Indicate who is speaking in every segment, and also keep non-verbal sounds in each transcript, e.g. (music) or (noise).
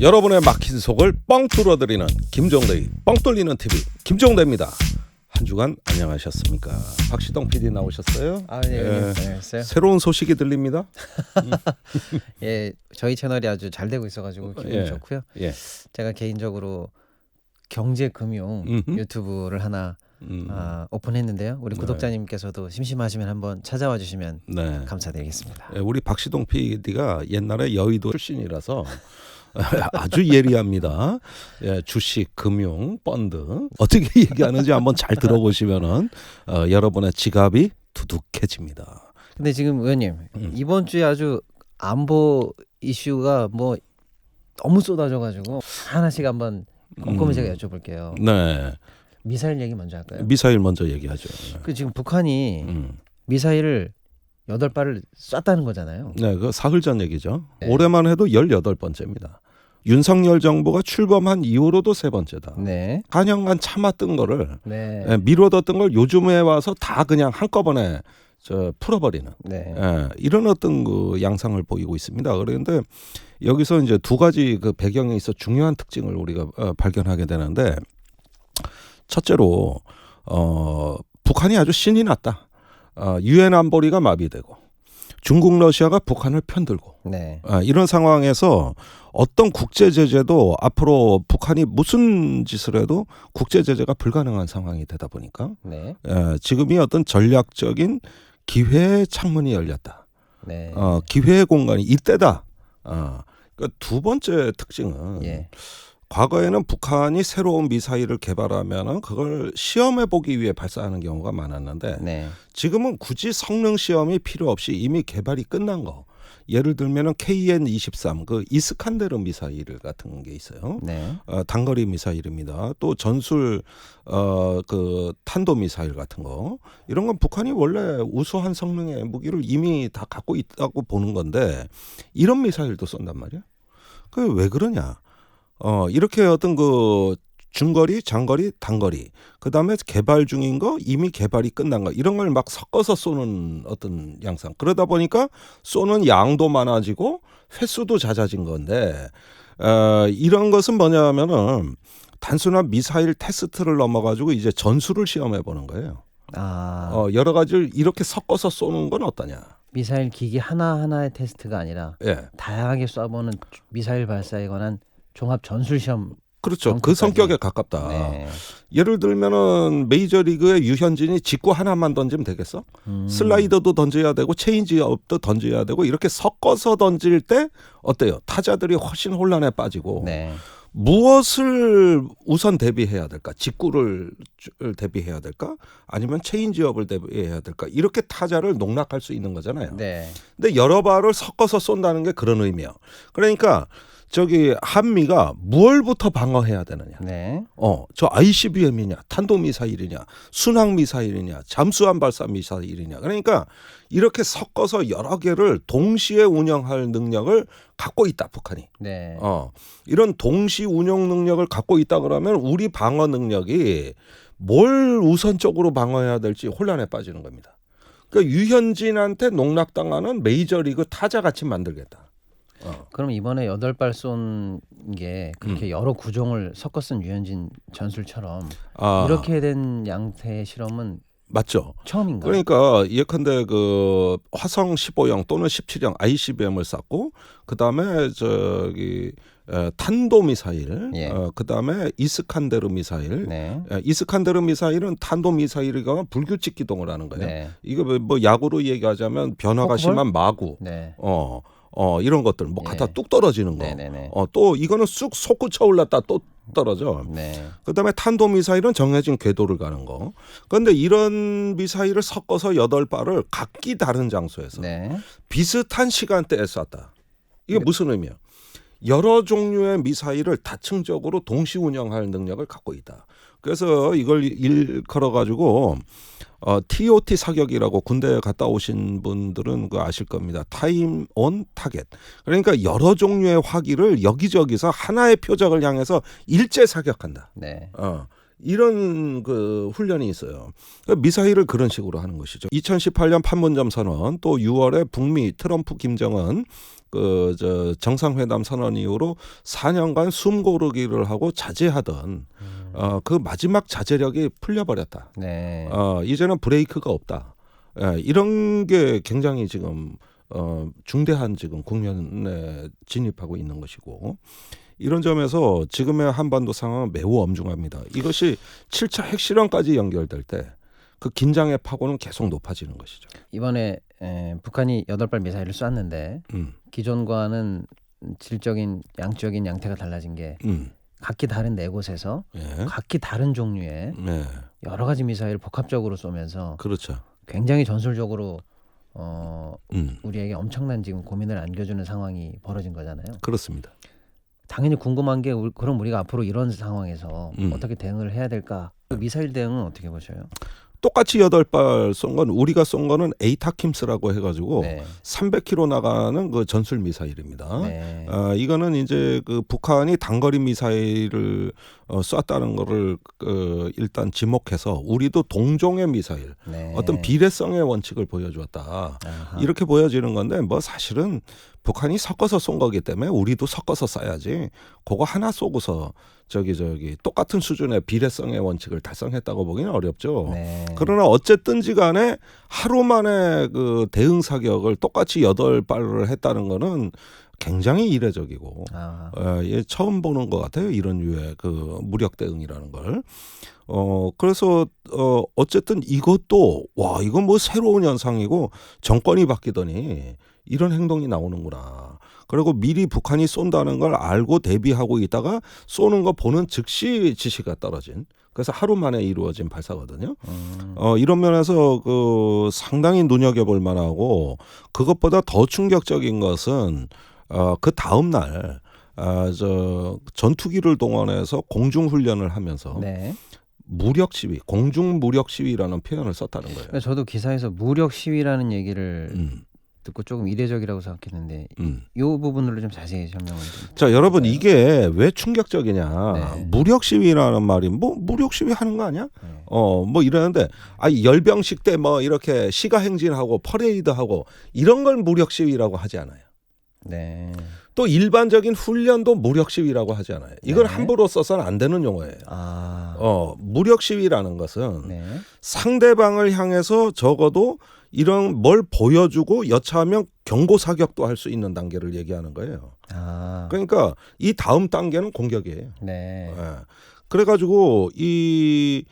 Speaker 1: 여러분의 막힌 속을 뻥 뚫어드리는 김종대의 뻥 뚫리는 TV 김종대입니다. 한 주간 안녕하셨습니까? 박시동 PD 나오셨어요?
Speaker 2: 아, 네,
Speaker 1: 예.
Speaker 2: 네, 안녕하세요.
Speaker 1: 새로운 소식이 들립니다. (laughs)
Speaker 2: 예, 저희 채널이 아주 잘 되고 있어가지고 기분이
Speaker 1: 예.
Speaker 2: 좋고요.
Speaker 1: 예.
Speaker 2: 제가 개인적으로 경제 금융
Speaker 1: 음흠.
Speaker 2: 유튜브를 하나
Speaker 1: 음,
Speaker 2: 아, 오픈했는데요. 우리
Speaker 1: 네.
Speaker 2: 구독자님께서도 심심하시면 한번 찾아와 주시면
Speaker 1: 네.
Speaker 2: 감사드리겠습니다.
Speaker 1: 예, 우리 박시동 PD가 옛날에 여의도 출신이라서 (laughs) 아주 예리합니다. 예, 주식, 금융, 펀드 어떻게 (laughs) 얘기하는지 한번 잘 들어보시면은 어, 여러분의 지갑이 두둑해집니다.
Speaker 2: 근데 지금 의원님
Speaker 1: 음.
Speaker 2: 이번 주에 아주 안보 이슈가 뭐 너무 쏟아져가지고 하나씩 한번 꼼꼼히
Speaker 1: 음.
Speaker 2: 제가 여쭤볼게요.
Speaker 1: 네,
Speaker 2: 미사일 얘기 먼저 할까요?
Speaker 1: 미사일 먼저 얘기하죠.
Speaker 2: 그 지금 북한이
Speaker 1: 음.
Speaker 2: 미사일을 여덟 발을 쐈다는 거잖아요.
Speaker 1: 네, 그 사흘 전 얘기죠.
Speaker 2: 네.
Speaker 1: 올해만 해도 18번째입니다. 윤석열 정부가 출범한 이후로도 세 번째다.
Speaker 2: 네,
Speaker 1: 4년간 참았던 거를
Speaker 2: 네,
Speaker 1: 예, 미뤄뒀던 걸 요즘에 와서 다 그냥 한꺼번에 저 풀어버리는
Speaker 2: 네.
Speaker 1: 예, 이런 어떤 그 양상을 보이고 있습니다. 그런데 여기서 이제 두 가지 그 배경에 있어 중요한 특징을 우리가 어, 발견하게 되는데 첫째로 어 북한이 아주 신이 났다. 어, 유엔 안보리가 마비되고 중국 러시아가 북한을 편들고
Speaker 2: 네.
Speaker 1: 아, 이런 상황에서 어떤 국제 제재도 앞으로 북한이 무슨 짓을 해도 국제 제재가 불가능한 상황이 되다 보니까
Speaker 2: 네.
Speaker 1: 에, 지금이 어떤 전략적인 기회의 창문이 열렸다.
Speaker 2: 네.
Speaker 1: 어, 기회의 공간이 이때다. 어, 그두 번째 특징은
Speaker 2: 예.
Speaker 1: 과거에는 북한이 새로운 미사일을 개발하면은 그걸 시험해 보기 위해 발사하는 경우가 많았는데
Speaker 2: 네.
Speaker 1: 지금은 굳이 성능 시험이 필요 없이 이미 개발이 끝난 거. 예를 들면은 KN-23 그 이스칸데르 미사일 같은 게 있어요.
Speaker 2: 네.
Speaker 1: 어, 단거리 미사일입니다. 또 전술 어 그 탄도 미사일 같은 거 이런 건 북한이 원래 우수한 성능의 무기를 이미 다 갖고 있다고 보는 건데 이런 미사일도 쏜단 말이야. 그 왜 그러냐? 어 이렇게 어떤 그 중거리, 장거리, 단거리, 그 다음에 개발 중인 거, 이미 개발이 끝난 거, 이런 걸 막 섞어서 쏘는 어떤 양상. 그러다 보니까 쏘는 양도 많아지고 횟수도 잦아진 건데, 어, 이런 것은 뭐냐면은 단순한 미사일 테스트를 넘어가지고 이제 전술을 시험해 보는 거예요.
Speaker 2: 아
Speaker 1: 어, 여러 가지를 이렇게 섞어서 쏘는 건 어떠냐.
Speaker 2: 미사일 기기 하나 하나의 테스트가 아니라
Speaker 1: 예.
Speaker 2: 다양하게 쏴보는 미사일 발사에 관한 종합 전술 시험.
Speaker 1: 그렇죠. 그
Speaker 2: 정도까지.
Speaker 1: 성격에 가깝다.
Speaker 2: 네.
Speaker 1: 예를 들면은 메이저리그의 유현진이 직구 하나만 던지면 되겠어?
Speaker 2: 음.
Speaker 1: 슬라이더도 던져야 되고 체인지업도 던져야 되고 이렇게 섞어서 던질 때 어때요? 타자들이 훨씬 혼란에 빠지고
Speaker 2: 네.
Speaker 1: 무엇을 우선 대비해야 될까? 직구를 주- 대비해야 될까? 아니면 체인지업을 대비해야 될까? 이렇게 타자를 농락할 수 있는 거잖아요.
Speaker 2: 네.
Speaker 1: 근데 여러 발을 섞어서 쏜다는 게 그런 의미야. 그러니까 저기 한미가 무엇부터 방어해야 되느냐?
Speaker 2: 네.
Speaker 1: 어, 저 ICBM이냐, 탄도미사일이냐, 순항미사일이냐, 잠수함 발사 미사일이냐. 그러니까 이렇게 섞어서 여러 개를 동시에 운영할 능력을 갖고 있다, 북한이.
Speaker 2: 네.
Speaker 1: 어, 이런 동시 운영 능력을 갖고 있다 그러면 우리 방어 능력이 뭘 우선적으로 방어해야 될지 혼란에 빠지는 겁니다. 그러니까 유현진한테 농락당하는 메이저리그 타자 같이 만들겠다. 어.
Speaker 2: 그럼 이번에 여덟 발 쏜 게 그렇게
Speaker 1: 음.
Speaker 2: 여러 구종을 섞어 쓴 유현진 전술처럼
Speaker 1: 아,
Speaker 2: 이렇게 된 양태의 실험은
Speaker 1: 맞죠.
Speaker 2: 처음인가요?
Speaker 1: 그러니까 예컨대 그 화성 15형 또는 17형 ICBM을 쐈고 그 다음에 저기 에, 탄도 미사일,
Speaker 2: 예.
Speaker 1: 어, 그 다음에 이스칸데르 미사일.
Speaker 2: 네.
Speaker 1: 에, 이스칸데르 미사일은 탄도 미사일이거나 불규칙 기동을 하는 거예요.
Speaker 2: 네.
Speaker 1: 이거 뭐- 뭐 야구로 얘기하자면 변화가
Speaker 2: 포크볼?
Speaker 1: 심한 마구,
Speaker 2: 네.
Speaker 1: 어, 어 이런 것들 뭐
Speaker 2: 예.
Speaker 1: 갖다 뚝 떨어지는 거.
Speaker 2: 네. 네. 네.
Speaker 1: 어, 또 이거는 쑥 솟구쳐 올랐다 또 떨어져.
Speaker 2: 네.
Speaker 1: 그다음에 탄도 미사일은 정해진 궤도를 가는 거. 그런데 이런 미사일을 섞어서 여덟 발을 각기 다른 장소에서
Speaker 2: 네.
Speaker 1: 비슷한 시간대에 쐈다. 이게 무슨 의미야? 여러 종류의 미사일을 다층적으로 동시 운영할 능력을 갖고 있다. 그래서 이걸 일컬어 가지고 어, TOT 사격이라고 군대에 갔다 오신 분들은 그 아실 겁니다. 타임 온 타겟. 그러니까 여러 종류의 화기를 여기저기서 하나의 표적을 향해서 일제 사격한다.
Speaker 2: 네.
Speaker 1: 어. 이런 그 훈련이 있어요. 그러니까 미사일을 그런 식으로 하는 것이죠. 2018년 판문점 선언 또 6월에 북미 트럼프 김정은 그 저 정상회담 선언 이후로 4년간 숨 고르기를 하고 자제하던
Speaker 2: 음.
Speaker 1: 어그 마지막 자제력이 풀려버렸다.
Speaker 2: 네.
Speaker 1: 어 이제는 브레이크가 없다. 예, 이런 게 굉장히 지금 어 중대한 지금 국면에 진입하고 있는 것이고 이런 점에서 지금의 한반도 상황은 매우 엄중합니다. 이것이 7차 핵실험까지 연결될 때 그 긴장의 파고는 계속 높아지는 것이죠.
Speaker 2: 이번에 에, 북한이 여덟 발 미사일을 쐈는데
Speaker 1: 음,
Speaker 2: 기존과는 질적인 양적인 양태가 달라진 게
Speaker 1: 음,
Speaker 2: 각기 다른 네 곳에서
Speaker 1: 예,
Speaker 2: 각기 다른 종류의
Speaker 1: 네,
Speaker 2: 여러 가지 미사일 복합적으로 쏘면서
Speaker 1: 그렇죠.
Speaker 2: 굉장히 전술적으로 어,
Speaker 1: 음,
Speaker 2: 우리에게 엄청난 지금 고민을 안겨주는 상황이 벌어진 거잖아요.
Speaker 1: 그렇습니다.
Speaker 2: 당연히 궁금한 게 우- 그럼 우리가 앞으로 이런 상황에서
Speaker 1: 음.
Speaker 2: 어떻게 대응을 해야 될까? 미사일 대응은 어떻게 보셔요?
Speaker 1: 똑같이 여덟 발 쏜 건 우리가 쏜 거는 에이타킴스라고 해가지고
Speaker 2: 네.
Speaker 1: 300km 나가는 그 전술 미사일입니다.
Speaker 2: 네.
Speaker 1: 아, 이거는 이제 그 북한이 단거리 미사일을 어, 쐈다는 거를 그 일단 지목해서 우리도 동종의 미사일
Speaker 2: 네.
Speaker 1: 어떤 비례성의 원칙을 보여주었다.
Speaker 2: 아하.
Speaker 1: 이렇게 보여지는 건데 뭐 사실은 북한이 섞어서 쏜 거기 때문에 우리도 섞어서 쏴야지 그거 하나 쏘고서 저기 저기 똑같은 수준의 비례성의 원칙을 달성했다고 보기는 어렵죠.
Speaker 2: 네.
Speaker 1: 그러나 어쨌든지 간에 하루 만에 그 대응 사격을 똑같이 여덟 발을 했다는 거는 굉장히 이례적이고
Speaker 2: 아,
Speaker 1: 어, 예, 처음 보는 것 같아요. 이런 류의 그 무력 대응이라는 걸. 어, 그래서 어, 어쨌든 이것도 와, 이건 뭐 새로운 현상이고 정권이 바뀌더니 이런 행동이 나오는구나. 그리고 미리 북한이 쏜다는 걸 알고 대비하고 있다가 쏘는 거 보는 즉시 지시가 떨어진. 그래서 하루 만에 이루어진 발사거든요.
Speaker 2: 음,
Speaker 1: 어, 이런 면에서 그 상당히 눈여겨볼 만하고 그것보다 더 충격적인 것은 어, 그 다음 날 아, 저 전투기를 동원해서 공중 훈련을 하면서
Speaker 2: 네.
Speaker 1: 무력 시위, 공중 무력 시위라는 표현을 썼다는 거예요.
Speaker 2: 그러니까 저도 기사에서 무력 시위라는 얘기를
Speaker 1: 음,
Speaker 2: 듣고 조금 이례적이라고 생각했는데
Speaker 1: 음.
Speaker 2: 이 부분으로 좀 자세히 설명을 좀.
Speaker 1: 자, 여러분 이게 왜 충격적이냐?
Speaker 2: 네.
Speaker 1: 무력 시위라는 말이 뭐 무력 시위 하는 거 아니야?
Speaker 2: 네.
Speaker 1: 어, 뭐 이러는데 아 열병식 때 뭐 이렇게 시가 행진하고 퍼레이드하고 이런 걸 무력 시위라고 하지 않아요.
Speaker 2: 네.
Speaker 1: 또 일반적인 훈련도 무력 시위라고 하지 않아요. 이걸
Speaker 2: 네.
Speaker 1: 함부로 써서는 안 되는 용어예요.
Speaker 2: 아.
Speaker 1: 어, 무력 시위라는 것은
Speaker 2: 네.
Speaker 1: 상대방을 향해서 적어도 이런 뭘 보여주고 여차하면 경고 사격도 할 수 있는 단계를 얘기하는 거예요.
Speaker 2: 아.
Speaker 1: 그러니까 이 다음 단계는 공격이에요.
Speaker 2: 네.
Speaker 1: 예. 그래가지고 이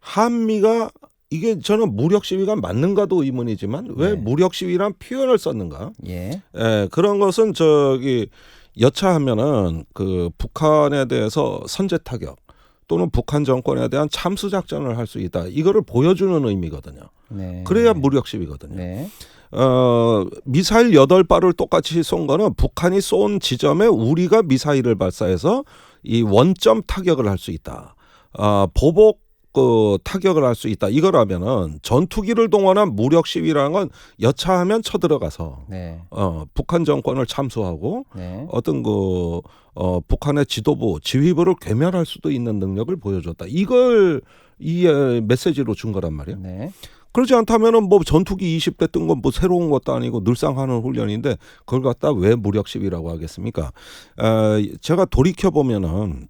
Speaker 1: 한미가 이게 저는 무력 시위가 맞는가도 의문이지만 왜
Speaker 2: 네.
Speaker 1: 무력 시위란 표현을 썼는가?
Speaker 2: 예.
Speaker 1: 예, 그런 것은 저기 여차하면은 그 북한에 대해서 선제 타격 또는 북한 정권에 대한 참수 작전을 할 수 있다. 이거를 보여주는 의미거든요.
Speaker 2: 네.
Speaker 1: 그래야 무력 시위거든요.
Speaker 2: 네.
Speaker 1: 어, 미사일 여덟 발을 똑같이 쏜 거는 북한이 쏜 지점에 우리가 미사일을 발사해서 이 원점 타격을 할 수 있다. 아, 보복 그 타격을 할 수 있다. 이거라면은 전투기를 동원한 무력 시위라는 건 여차하면 쳐들어가서
Speaker 2: 네.
Speaker 1: 어, 북한 정권을 참수하고
Speaker 2: 네.
Speaker 1: 어떤 그 어, 북한의 지도부, 지휘부를 괴멸할 수도 있는 능력을 보여줬다. 이걸 이 에, 메시지로 준 거란 말이에요.
Speaker 2: 네.
Speaker 1: 그렇지 않다면은 뭐 전투기 20대 뜬 건 뭐 새로운 것도 아니고 늘상 하는 훈련인데 그걸 갖다 왜 무력 시위라고 하겠습니까? 어, 제가 돌이켜 보면은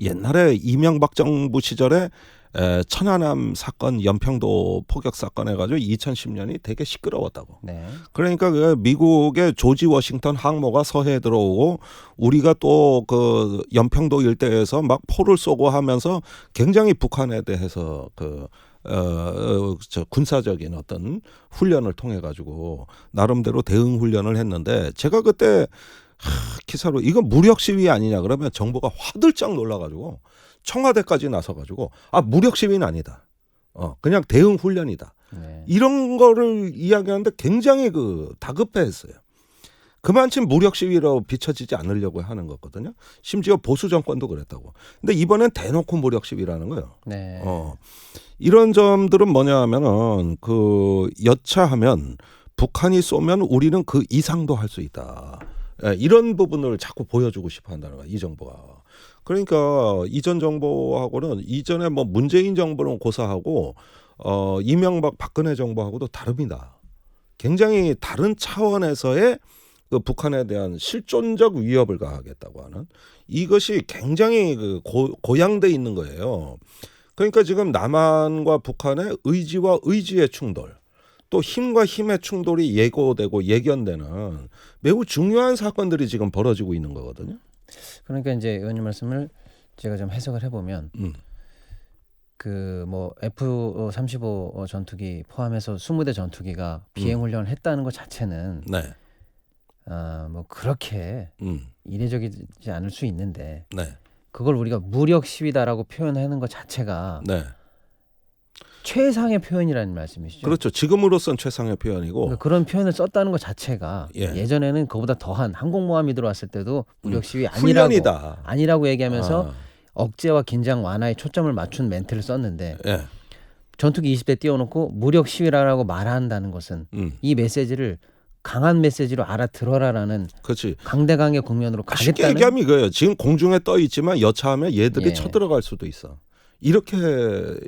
Speaker 1: 옛날에 이명박 정부 시절에 에, 천안함 사건, 연평도 포격 사건 해가지고 2010년이 되게 시끄러웠다고.
Speaker 2: 네.
Speaker 1: 그러니까 그 미국의 조지 워싱턴 항모가 서해에 들어오고 우리가 또 그 연평도 일대에서 막 포를 쏘고 하면서 굉장히 북한에 대해서 그 어, 어, 저 군사적인 어떤 훈련을 통해 가지고 나름대로 대응 훈련을 했는데 제가 그때 하, 기사로 이건 무력 시위 아니냐 그러면 정부가 화들짝 놀라 가지고 청와대까지 나서 가지고 아 무력 시위는 아니다. 어 그냥 대응 훈련이다.
Speaker 2: 네.
Speaker 1: 이런 거를 이야기하는데 굉장히 그 다급해했어요. 그만큼 무력 시위로 비춰지지 않으려고 하는 거거든요. 심지어 보수 정권도 그랬다고. 근데 이번엔 대놓고 무력 시위라는 거예요.
Speaker 2: 네.
Speaker 1: 어. 이런 점들은 뭐냐 하면은 그 여차하면 북한이 쏘면 우리는 그 이상도 할 수 있다. 예, 이런 부분을 자꾸 보여주고 싶어 한다는 거야, 이 정부가. 그러니까 이전 정부하고는 이전에 뭐 문재인 정부는 고사하고 어 이명박 박근혜 정부하고도 다릅니다. 굉장히 다른 차원에서의 그 북한에 대한 실존적 위협을 가하겠다고 하는 이것이 굉장히 그 고, 고양돼 있는 거예요. 그러니까 지금 남한과 북한의 의지와 의지의 충돌, 또 힘과 힘의 충돌이 예고되고 예견되는 매우 중요한 사건들이 지금 벌어지고 있는 거거든요.
Speaker 2: 그러니까 이제 의원님 말씀을 제가 좀 해석을 해보면
Speaker 1: 음.
Speaker 2: 그뭐 F-35 전투기 포함해서 20대 전투기가 비행 훈련을 했다는 것 자체는
Speaker 1: 네.
Speaker 2: 아뭐 그렇게
Speaker 1: 음.
Speaker 2: 이례적이지 않을 수 있는데
Speaker 1: 네.
Speaker 2: 그걸 우리가 무력 시위다라고 표현하는 것 자체가
Speaker 1: 네.
Speaker 2: 최상의 표현이라는 말씀이시죠.
Speaker 1: 그렇죠. 지금으로선 최상의 표현이고
Speaker 2: 그러니까 그런 표현을 썼다는 것 자체가
Speaker 1: 예.
Speaker 2: 예. 전에는 그보다 더한 항공모함이 들어왔을 때도 무력 시위 아니라고
Speaker 1: 훈련이다.
Speaker 2: 아니라고 얘기하면서
Speaker 1: 아,
Speaker 2: 억제와 긴장 완화에 초점을 맞춘 멘트를 썼는데
Speaker 1: 예.
Speaker 2: 전투기 20대 띄워놓고 무력 시위라고 말한다는 것은
Speaker 1: 음.
Speaker 2: 이 메시지를 강한 메시지로 알아들어라라는
Speaker 1: 그렇지.
Speaker 2: 강대강의 국면으로
Speaker 1: 쉽게
Speaker 2: 가겠다는
Speaker 1: 얘기하면 이거예요. 지금 공중에 떠 있지만 여차하면 얘들이
Speaker 2: 예.
Speaker 1: 쳐들어갈 수도 있어. 이렇게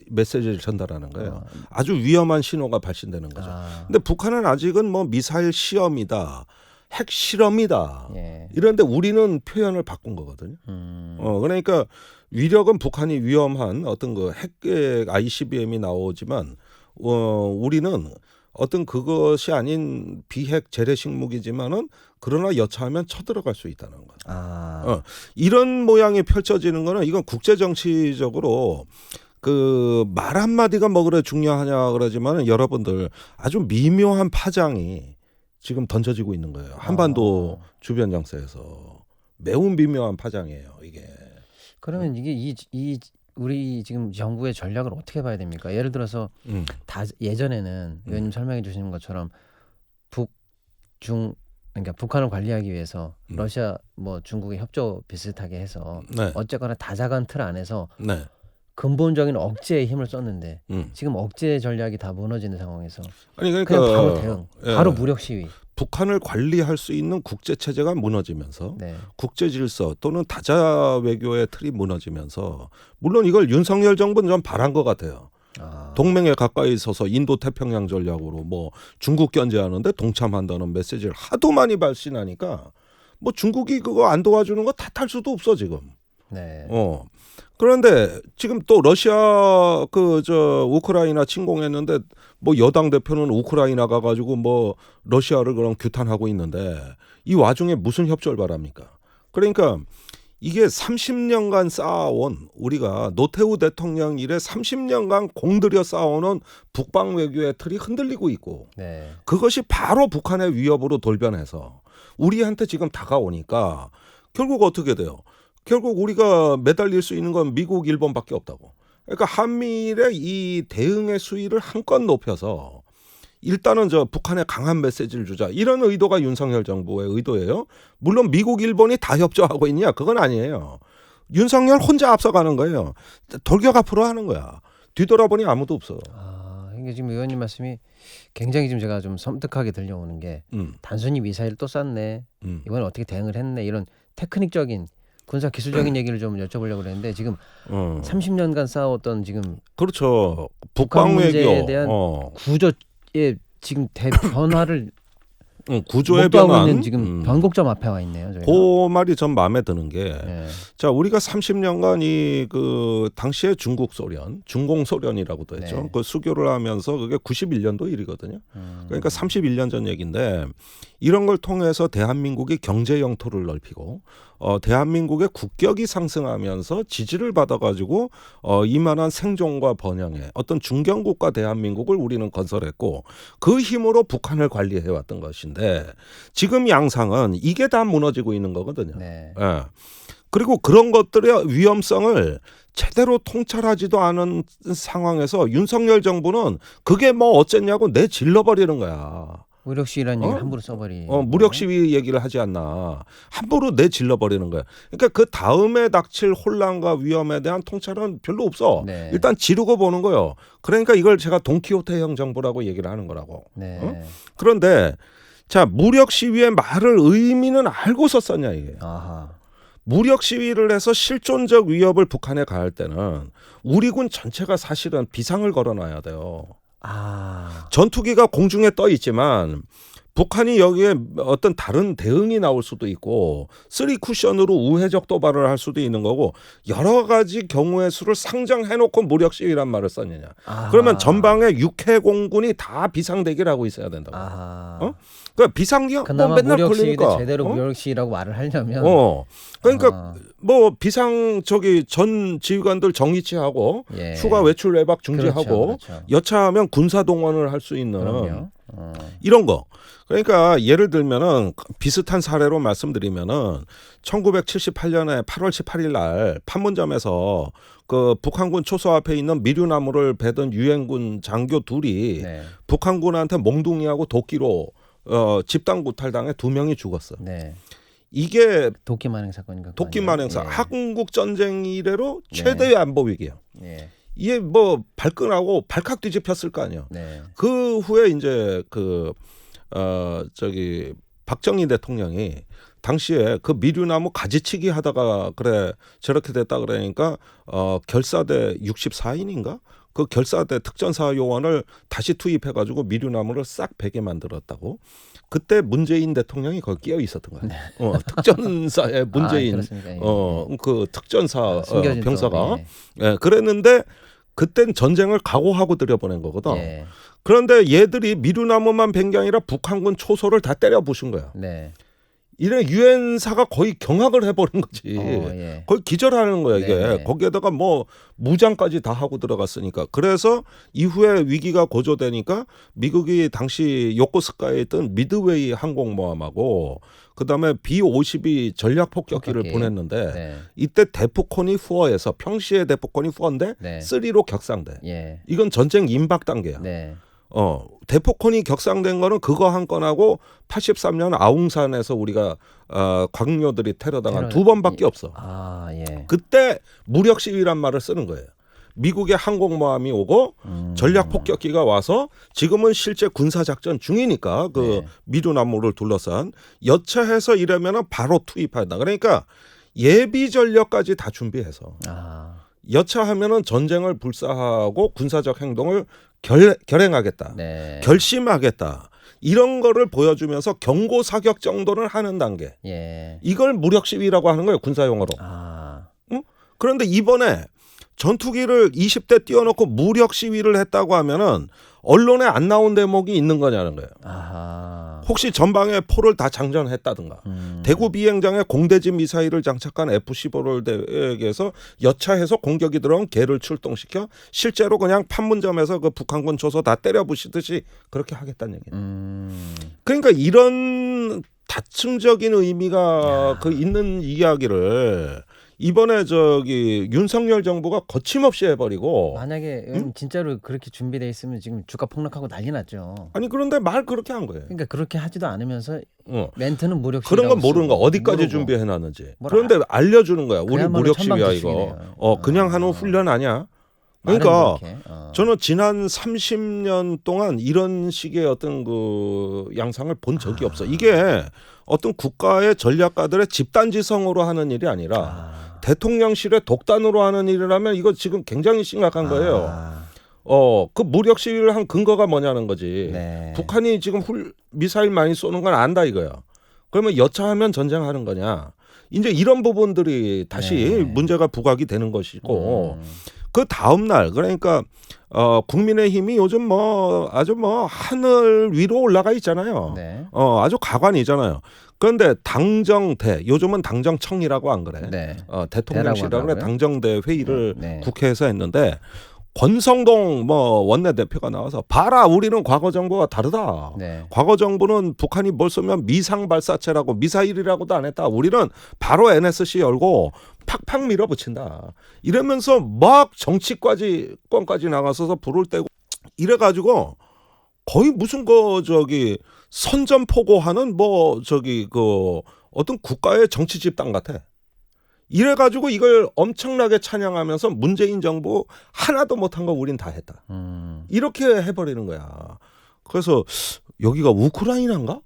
Speaker 1: 메시지를 전달하는 거예요.
Speaker 2: 어,
Speaker 1: 아주 위험한 신호가 발신되는 거죠.
Speaker 2: 아,
Speaker 1: 근데 북한은 아직은 뭐 미사일 시험이다, 핵 실험이다.
Speaker 2: 예.
Speaker 1: 이런데 우리는 표현을 바꾼 거거든요.
Speaker 2: 음,
Speaker 1: 어 그러니까 위력은 북한이 위험한 어떤 그 핵 ICBM이 나오지만 어 우리는 어떤 그것이 아닌 비핵 재래식 무기지만은 그러나 여차하면 쳐들어갈 수 있다는 거.
Speaker 2: 아,
Speaker 1: 어, 이런 모양이 펼쳐지는 거는 이건 국제 정치적으로 그 말 한마디가 뭐 그래 중요하냐 그러지만은 여러분들 아주 미묘한 파장이 지금 던져지고 있는 거예요. 한반도
Speaker 2: 아.
Speaker 1: 주변 정세에서 매우 미묘한 파장이에요, 이게.
Speaker 2: 그러면 이게 이, 이 우리 지금 정부의 전략을 어떻게 봐야 됩니까? 예를 들어서
Speaker 1: 음.
Speaker 2: 다 예전에는 의원님 설명해 주시는 것처럼 북중 그러니까 북한을 관리하기 위해서
Speaker 1: 음.
Speaker 2: 러시아 뭐 중국의 협조 비슷하게 해서
Speaker 1: 네.
Speaker 2: 어쨌거나 다자간 틀 안에서
Speaker 1: 네.
Speaker 2: 근본적인 억제의 힘을 썼는데
Speaker 1: 음.
Speaker 2: 지금 억제 전략이 다 무너지는 상황에서
Speaker 1: 아니 그러니까
Speaker 2: 바로 대응,
Speaker 1: 예.
Speaker 2: 바로 무력 시위.
Speaker 1: 북한을 관리할 수 있는 국제 체제가 무너지면서
Speaker 2: 네.
Speaker 1: 국제 질서 또는 다자 외교의 틀이 무너지면서 물론 이걸 윤석열 정부는 좀 바란 것 같아요.
Speaker 2: 아,
Speaker 1: 동맹에 가까이 있어서 인도 태평양 전략으로 뭐 중국 견제하는데 동참한다는 메시지를 하도 많이 발신하니까 뭐 중국이 그거 안 도와주는 거 탓할 수도 없어 지금.
Speaker 2: 네.
Speaker 1: 어. 그런데 지금 또 러시아 그 저 우크라이나 침공했는데 뭐 여당 대표는 우크라이나 가가지고 뭐 러시아를 그럼 규탄하고 있는데 이 와중에 무슨 협조를 바랍니까? 그러니까 이게 30년간 쌓아온 우리가 노태우 대통령 이래 30년간 공들여 쌓아오는 북방 외교의 틀이 흔들리고 있고
Speaker 2: 네.
Speaker 1: 그것이 바로 북한의 위협으로 돌변해서 우리한테 지금 다가오니까 결국 어떻게 돼요? 결국 우리가 매달릴 수 있는 건 미국, 일본밖에 없다고. 그러니까 한미일의 이 대응의 수위를 한껏 높여서 일단은 저 북한에 강한 메시지를 주자 이런 의도가 윤석열 정부의 의도예요. 물론 미국, 일본이 다 협조하고 있냐? 그건 아니에요. 윤석열 혼자 앞서가는 거예요. 돌격 앞으로 하는 거야. 뒤돌아보니 아무도 없어.
Speaker 2: 아, 이게 지금 의원님 말씀이 굉장히 지금 제가 좀 섬뜩하게 들려오는 게
Speaker 1: 음,
Speaker 2: 단순히 미사일 또 쐈네.
Speaker 1: 음.
Speaker 2: 이번에 어떻게 대응을 했네. 이런 테크닉적인 군사 기술적인 얘기를 좀 여쭤보려고 그랬는데 지금
Speaker 1: 어.
Speaker 2: 30년간 쌓아왔던 지금
Speaker 1: 그렇죠.
Speaker 2: 북한
Speaker 1: 북방
Speaker 2: 문제에
Speaker 1: 외교
Speaker 2: 대한 (coughs)
Speaker 1: 어.
Speaker 2: 구조의 지금 대변화를
Speaker 1: 응, 구조의
Speaker 2: 목도하고. 있는 지금
Speaker 1: 음.
Speaker 2: 변곡점 앞에 와 있네요. 저희가.
Speaker 1: 그 말이 전 마음에 드는 게,
Speaker 2: 네.
Speaker 1: 자 우리가 30년간 이 그 당시에 중국 소련, 중공 소련이라고도 했죠.
Speaker 2: 네.
Speaker 1: 그 수교를 하면서 그게 91년도 일이거든요.
Speaker 2: 음.
Speaker 1: 그러니까 31년 전 얘기인데 이런 걸 통해서 대한민국이 경제 영토를 넓히고 어 대한민국의 국격이 상승하면서 지지를 받아가지고 어 이만한 생존과 번영의 어떤 중견국가 대한민국을 우리는 건설했고 그 힘으로 북한을 관리해 왔던 것인데 지금 양상은 이게 다 무너지고 있는 거거든요.
Speaker 2: 네.
Speaker 1: 예. 그리고 그런 것들의 위험성을 제대로 통찰하지도 않은 상황에서 윤석열 정부는 그게 뭐 어쨌냐고 내 질러버리는 거야.
Speaker 2: 무력 시위라는
Speaker 1: 어?
Speaker 2: 얘기를 함부로 써버리.
Speaker 1: 어, 무력 시위 얘기를 하지 않나. 함부로 내 질러 버리는 거야. 그러니까 그 다음에 닥칠 혼란과 위험에 대한 통찰은 별로 없어.
Speaker 2: 네.
Speaker 1: 일단 지르고 보는 거예요. 그러니까 이걸 제가 돈키호테형 정부라고 얘기를 하는 거라고.
Speaker 2: 네.
Speaker 1: 어? 그런데 자 무력 시위의 말을 의미는 알고서 썼냐 이게.
Speaker 2: 아하.
Speaker 1: 무력 시위를 해서 실존적 위협을 북한에 가할 때는 우리 군 전체가 사실은 비상을 걸어놔야 돼요.
Speaker 2: 아.
Speaker 1: 전투기가 공중에 떠 있지만 북한이 여기에 어떤 다른 대응이 나올 수도 있고 쓰리 쿠션으로 우회적 도발을 할 수도 있는 거고 여러 가지 경우의 수를 상정해놓고 무력 시위란 말을 썼느냐.
Speaker 2: 아하.
Speaker 1: 그러면 전방에 육해 공군이 다 비상대기를 하고 있어야 된다고.
Speaker 2: 아하.
Speaker 1: 어? 그러니까 비상기가 뭐
Speaker 2: 그나마
Speaker 1: 맨날
Speaker 2: 무력 시위대
Speaker 1: 걸리니까.
Speaker 2: 제대로
Speaker 1: 어?
Speaker 2: 무력 시위라고 말을 하려면
Speaker 1: 어. 그러니까
Speaker 2: 아,
Speaker 1: 뭐 비상 저기 전 지휘관들 정위치하고
Speaker 2: 예.
Speaker 1: 휴가 외출 외박 중지하고
Speaker 2: 그렇죠, 그렇죠.
Speaker 1: 여차하면 군사 동원을 할 수 있는.
Speaker 2: 어.
Speaker 1: 이런 거. 그러니까 예를 들면은 비슷한 사례로 말씀드리면은 1978년에 8월 18일 날 판문점에서 그 북한군 초소 앞에 있는 미류나무를 베던 유엔군 장교 둘이
Speaker 2: 네.
Speaker 1: 북한군한테 몽둥이하고 도끼로 어 집단 구탈당해 두 명이 죽었어.
Speaker 2: 네.
Speaker 1: 이게
Speaker 2: 도끼 만행 사건인가?
Speaker 1: 도끼? 만행사
Speaker 2: 예.
Speaker 1: 한국 전쟁 이래로
Speaker 2: 네.
Speaker 1: 최대의 안보 위기예요.
Speaker 2: 예.
Speaker 1: 이게 뭐 발끈하고 발칵 뒤집혔을 거 아니에요.
Speaker 2: 네.
Speaker 1: 그 후에 이제 그 어 저기 박정희 대통령이 당시에 그 미류나무 가지치기 하다가 그래 저렇게 됐다 그러니까 어 결사대 64인인가 그 결사대 특전사 요원을 다시 투입해 가지고 미류나무를 싹 베게 만들었다고 그때 문재인 대통령이 거기 끼어 있었던 거야. 어, 특전사의 (laughs) 문재인
Speaker 2: 아? 예.
Speaker 1: 어그 특전사
Speaker 2: 아,
Speaker 1: 어, 병사가
Speaker 2: 예.
Speaker 1: 예, 그랬는데 그땐 전쟁을 각오하고 들여보낸 거거든.
Speaker 2: 예.
Speaker 1: 그런데 얘들이 미루나무만 게 아니라 북한군 초소를 다 때려 부순 거야.
Speaker 2: 네.
Speaker 1: 이래 유엔사가 거의 경악을 해버린 거지.
Speaker 2: 어, 예.
Speaker 1: 거의 기절하는 거야 이게.
Speaker 2: 네.
Speaker 1: 거기에다가 뭐 무장까지 다 하고 들어갔으니까. 그래서 이후에 위기가 고조되니까 미국이 당시 요코스카에 있던 미드웨이 항공모함하고 그다음에 B-52 전략 폭격기를
Speaker 2: 폭격기.
Speaker 1: 보냈는데
Speaker 2: 네.
Speaker 1: 이때 데프콘이 4에서 평시에 데프콘이 4인데
Speaker 2: 네.
Speaker 1: 3로 격상돼.
Speaker 2: 예.
Speaker 1: 이건 전쟁 임박 단계야.
Speaker 2: 네.
Speaker 1: 어, 대포콘이 격상된 거는 그거 한 건하고 83년 아웅산에서 우리가 어, 광료들이 테러당한
Speaker 2: 테러-
Speaker 1: 두 번밖에 없어.
Speaker 2: 아, 예.
Speaker 1: 그때 무력 시위란 말을 쓰는 거예요. 미국의 항공모함이 오고
Speaker 2: 음.
Speaker 1: 전략 폭격기가 와서 지금은 실제 군사 작전 중이니까 그
Speaker 2: 네.
Speaker 1: 미루나무를 둘러싼 여차해서 이러면은 바로 투입한다. 그러니까 예비 전력까지 다 준비해서
Speaker 2: 아.
Speaker 1: 여차하면은 전쟁을 불사하고 군사적 행동을 결, 결행하겠다.
Speaker 2: 네.
Speaker 1: 결심하겠다. 이런 거를 보여주면서 경고 사격 정도는 하는 단계.
Speaker 2: 예.
Speaker 1: 이걸 무력 시위라고 하는 거예요, 군사 용어로.
Speaker 2: 아.
Speaker 1: 그런데 이번에 전투기를 20대 띄워놓고 무력 시위를 했다고 하면은 언론에 안 나온 대목이 있는 거냐는 거예요.
Speaker 2: 아하.
Speaker 1: 혹시 전방에 포를 다 장전했다든가.
Speaker 2: 음.
Speaker 1: 대구 비행장에 공대지 미사일을 장착한 F-15를 대에게서 여차해서 공격이 들어온 개를 출동시켜 실제로 그냥 판문점에서 그 북한군 조소 다 때려 부시듯이 그렇게 하겠다는 얘기예요.
Speaker 2: 음.
Speaker 1: 그러니까 이런 다층적인 의미가 그 있는 이야기를 이번에 저기 윤석열 정부가 거침없이 해버리고
Speaker 2: 만약에 음, 진짜로 그렇게 준비돼 있으면 지금 주가 폭락하고 난리 났죠.
Speaker 1: 아니 그런데 말 그렇게 한 거예요.
Speaker 2: 그러니까 그렇게 하지도 않으면서
Speaker 1: 어.
Speaker 2: 멘트는 무력
Speaker 1: 그런 건 모르는 거 어디까지. 준비해 놨는지.
Speaker 2: 뭘
Speaker 1: 그런데 알려주는 거야. 우리
Speaker 2: 그야말로
Speaker 1: 무력 시위야 이거. 어 그냥
Speaker 2: 아.
Speaker 1: 하는 훈련 아니야. 그러니까
Speaker 2: 어.
Speaker 1: 저는 지난 30년 동안 이런 식의 어떤 그 양상을 본 적이 없어. 이게 어떤 국가의 전략가들의 집단지성으로 하는 일이 아니라
Speaker 2: 아.
Speaker 1: 대통령실의 독단으로 하는 일이라면 이거 지금 굉장히 심각한 거예요.
Speaker 2: 아.
Speaker 1: 어, 그 무력 시위를 한 근거가 뭐냐는 거지.
Speaker 2: 네.
Speaker 1: 북한이 지금 훌, 미사일 많이 쏘는 건 안다 이거야. 그러면 여차하면 전쟁하는 거냐. 이제 이런 부분들이 다시
Speaker 2: 네.
Speaker 1: 문제가 부각이 되는 것이고
Speaker 2: 음.
Speaker 1: 그 다음 날 그러니까 어 국민의 힘이 요즘 뭐 아주 뭐 하늘 위로 올라가 있잖아요.
Speaker 2: 네.
Speaker 1: 어 아주 가관이잖아요. 그런데 당정대 요즘은 당정청이라고 안 그래.
Speaker 2: 네.
Speaker 1: 어 대통령실이라고 그래. 당정대 회의를
Speaker 2: 네.
Speaker 1: 국회에서 했는데 권성동 뭐 원내대표가 나와서 봐라 우리는 과거 정부와 다르다.
Speaker 2: 네.
Speaker 1: 과거 정부는 북한이 뭘 쏘면 미상 발사체라고 미사일이라고도 안 했다. 우리는 바로 NSC 열고 팍팍 밀어붙인다. 이러면서 막 정치까지 건까지 나가서서 불을 떼고 이래 가지고 거의 무슨 그 저기 선전포고하는 뭐 저기 그 어떤 국가의 정치 집단 같아. 이래 가지고 이걸 엄청나게 찬양하면서 문재인 정부 하나도 못한 거 우린 다 했다.
Speaker 2: 음.
Speaker 1: 이렇게 해버리는 거야. 그래서 여기가 우크라이나인가?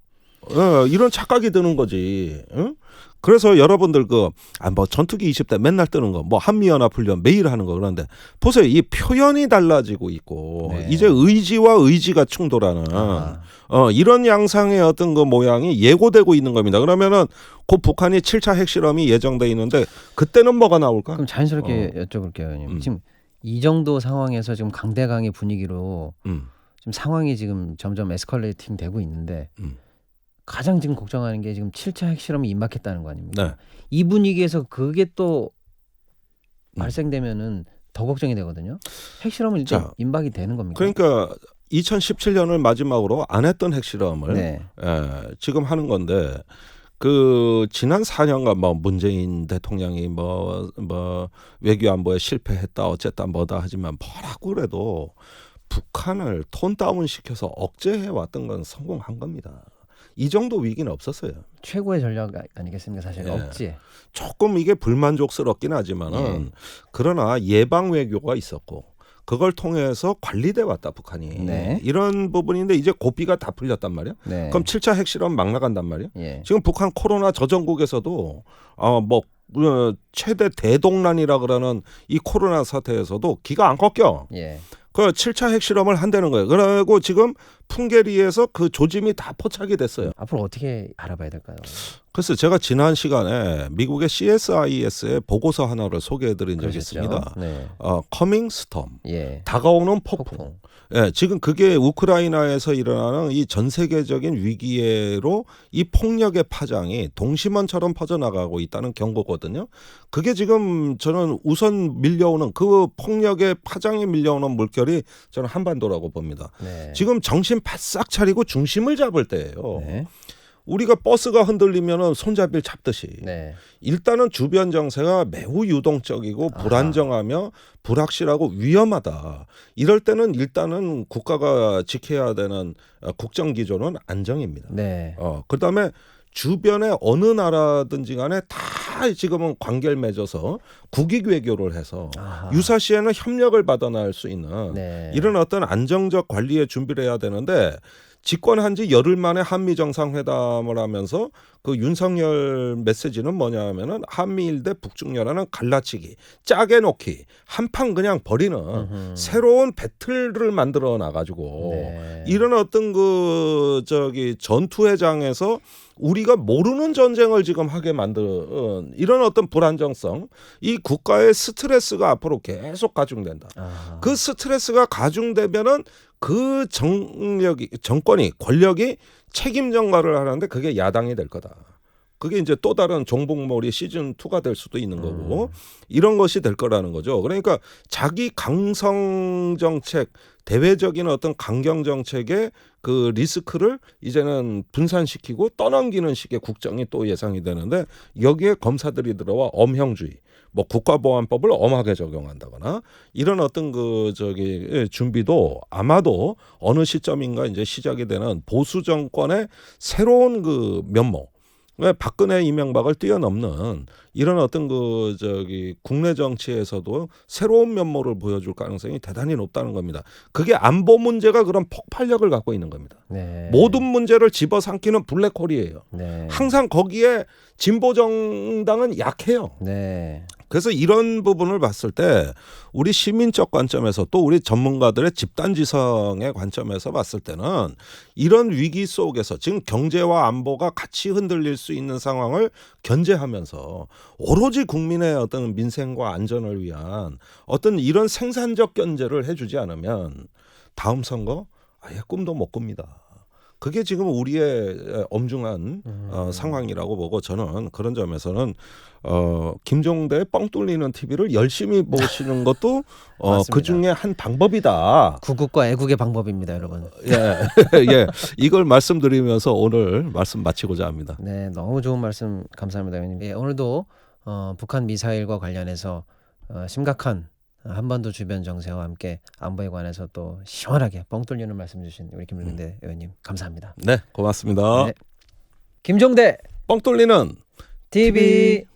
Speaker 1: 어, 이런 착각이 드는 거지. 응? 그래서 여러분들 그, 아, 뭐 전투기 20대 맨날 뜨는 거, 뭐 한미연합훈련 매일 하는 거 그런데 보세요. 이 표현이 달라지고 있고,
Speaker 2: 네.
Speaker 1: 이제 의지와 의지가 충돌하는,
Speaker 2: 아,
Speaker 1: 어, 이런 양상의 어떤 그 모양이 예고되고 있는 겁니다. 그러면은 곧 북한이 7차 핵실험이 예정돼 있는데 그때는 뭐가 나올까?
Speaker 2: 그럼 자연스럽게 여쭤볼게요, 의원님.
Speaker 1: 음.
Speaker 2: 지금 이 정도 상황에서 지금 강대강의 분위기로
Speaker 1: 음,
Speaker 2: 지금 상황이 지금 점점 에스컬레이팅 되고 있는데
Speaker 1: 음.
Speaker 2: 가장 지금 걱정하는 게 지금 7차 핵실험이 임박했다는 거 아닙니까?
Speaker 1: 네.
Speaker 2: 이 분위기에서 그게 또
Speaker 1: 음.
Speaker 2: 발생되면은 더 걱정이 되거든요. 핵실험은 일단
Speaker 1: 자,
Speaker 2: 임박이 되는 겁니까?
Speaker 1: 그러니까 2017년을 마지막으로 안 했던 핵실험을
Speaker 2: 네.
Speaker 1: 예, 지금 하는 건데 그 지난 4년간 뭐 문재인 대통령이 뭐뭐 외교 안보에 실패했다 어쨌다 뭐다 하지만 뭐라고 그래도 북한을 톤 다운 시켜서 억제해 왔던 건 성공한 겁니다. 이 정도 위기는 없었어요.
Speaker 2: 최고의 전략 아니겠습니까? 사실
Speaker 1: 예.
Speaker 2: 억지.
Speaker 1: 조금 이게 불만족스럽긴 하지만은
Speaker 2: 예.
Speaker 1: 그러나 예방 외교가 있었고 그걸 통해서 관리돼 왔다 북한이
Speaker 2: 네.
Speaker 1: 이런 부분인데 이제 고비가 다 풀렸단 말이야.
Speaker 2: 네.
Speaker 1: 그럼 7차 핵실험 막 나간단 말이야.
Speaker 2: 예.
Speaker 1: 지금 북한 코로나 저전국에서도 어뭐 어, 최대 대동란이라 그러는 이 코로나 사태에서도 기가 안 꺾여.
Speaker 2: 예.
Speaker 1: 그 7차 핵실험을 한다는 거예요. 그리고 지금 풍계리에서 그 조짐이 다 포착이 됐어요.
Speaker 2: 앞으로 어떻게 알아봐야 될까요?
Speaker 1: 그래서 제가 지난 시간에 미국의 CSIS의 보고서 하나를 소개해드린 적이
Speaker 2: 그러셨죠?
Speaker 1: 있습니다.
Speaker 2: 네.
Speaker 1: 어, 커밍 스톰,
Speaker 2: 예.
Speaker 1: 다가오는 폭풍.
Speaker 2: 폭풍.
Speaker 1: 예, 지금 그게 우크라이나에서 일어나는 이 전 세계적인 위기로 이 폭력의 파장이 동심원처럼 퍼져나가고 있다는 경고거든요. 그게 지금 저는 우선 밀려오는 그 폭력의 파장이 밀려오는 물결이 저는 한반도라고 봅니다.
Speaker 2: 네.
Speaker 1: 지금 정신 바싹 차리고 중심을 잡을 때예요.
Speaker 2: 네.
Speaker 1: 우리가 버스가 흔들리면은 손잡이를 잡듯이
Speaker 2: 네.
Speaker 1: 일단은 주변 정세가 매우 유동적이고. 불안정하며 불확실하고 위험하다. 이럴 때는 일단은 국가가 지켜야 되는 어, 국정 기조는 안정입니다.
Speaker 2: 네.
Speaker 1: 어, 그다음에 주변의 어느 나라든지 간에 다 지금은 관계를 맺어서 국익 외교를 해서
Speaker 2: 아하.
Speaker 1: 유사시에는 협력을 받아낼 수 있는
Speaker 2: 네.
Speaker 1: 이런 어떤 안정적 관리에 준비를 해야 되는데 집권한 지 열흘 만에 한미 정상회담을 하면서 그 윤석열 메시지는 뭐냐 하면은 한미일 대 북중연합은 갈라치기 짜게 놓기 한판 그냥 버리는
Speaker 2: 음흠.
Speaker 1: 새로운 배틀을 만들어 놔가지고
Speaker 2: 네.
Speaker 1: 이런 어떤 그 저기 전투회장에서 우리가 모르는 전쟁을 지금 하게 만든 이런 어떤 불안정성 이 국가의 스트레스가 앞으로 계속 가중된다.
Speaker 2: 아하.
Speaker 1: 그 스트레스가 가중되면은 그 정력이 정권이 권력이 책임 전가를 하는데 그게 야당이 될 거다. 그게 이제 또 다른 종북몰이 시즌 2가 될 수도 있는 거고 이런 것이 될 거라는 거죠. 그러니까 자기 강성 정책, 대외적인 어떤 강경 정책의 그 리스크를 이제는 분산시키고 떠넘기는 식의 국정이 또 예상이 되는데 여기에 검사들이 들어와 엄형주의, 뭐 국가보안법을 엄하게 적용한다거나 이런 어떤 그 저기 예, 준비도 아마도 어느 시점인가 이제 시작이 되는 보수 정권의 새로운 그 면모. 왜 박근혜 이명박을 뛰어넘는 이런 어떤 그 저기 국내 정치에서도 새로운 면모를 보여줄 가능성이 대단히 높다는 겁니다. 그게 안보 문제가 그런 폭발력을 갖고 있는 겁니다.
Speaker 2: 네.
Speaker 1: 모든 문제를 집어삼키는 블랙홀이에요.
Speaker 2: 네.
Speaker 1: 항상 거기에 진보 정당은 약해요.
Speaker 2: 네.
Speaker 1: 그래서 이런 부분을 봤을 때 우리 시민적 관점에서 또 우리 전문가들의 집단지성의 관점에서 봤을 때는 이런 위기 속에서 지금 경제와 안보가 같이 흔들릴 수 있는 상황을 견제하면서 오로지 국민의 어떤 민생과 안전을 위한 어떤 이런 생산적 견제를 해주지 않으면 다음 선거 아예 꿈도 못 꿉니다. 그게 지금 우리의 엄중한
Speaker 2: 음.
Speaker 1: 어, 상황이라고 보고 저는 그런 점에서는 어, 김종대 뻥 뚫리는 TV를 열심히 보시는 것도 (laughs) 어. 그 중에 한 방법이다.
Speaker 2: 구국과 애국의 방법입니다, 여러분.
Speaker 1: 예, (laughs) 예, 이걸 말씀드리면서 오늘 말씀 마치고자 합니다.
Speaker 2: 네, 너무 좋은 말씀 감사합니다, 의원님. 예, 오늘도 어, 북한 미사일과 관련해서 어, 심각한 한반도 주변 정세와 함께 안보에 관해서 또 시원하게 뻥 뚫리는 말씀 주신 우리 김일근대 의원님 감사합니다.
Speaker 1: 네, 고맙습니다.
Speaker 2: 네. 김종대
Speaker 1: 뻥 뚫리는
Speaker 2: TV.